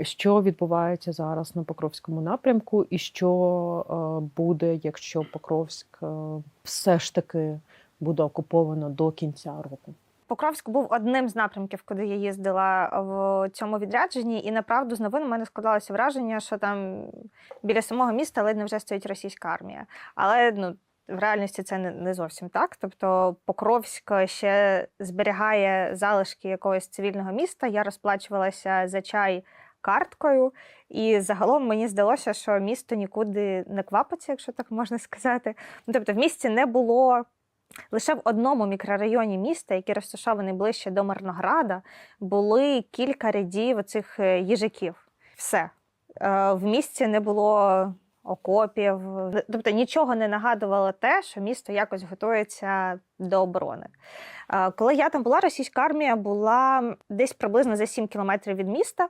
Що відбувається зараз на Покровському напрямку, і що е, буде, якщо Покровськ е, все ж таки буде окуповано до кінця року? Покровськ був одним з напрямків, куди я їздила в цьому відрядженні, і направду з новин у мене складалося враження, що там біля самого міста ледь вже стоїть російська армія. Але ну. В реальності це не зовсім так. Тобто Покровськ ще зберігає залишки якогось цивільного міста. Я розплачувалася за чай карткою, і загалом мені здалося, що місто нікуди не квапиться, якщо так можна сказати. Ну, тобто, в місті не було Лише в одному мікрорайоні міста, який розташований ближче до Мирнограда, були кілька рядів оцих е, їжаків. Все. Е, В місті не було окопів, тобто нічого не нагадувало те, що місто якось готується до оборони. Е, Коли я там була, російська армія була десь приблизно за 7 кілометрів від міста.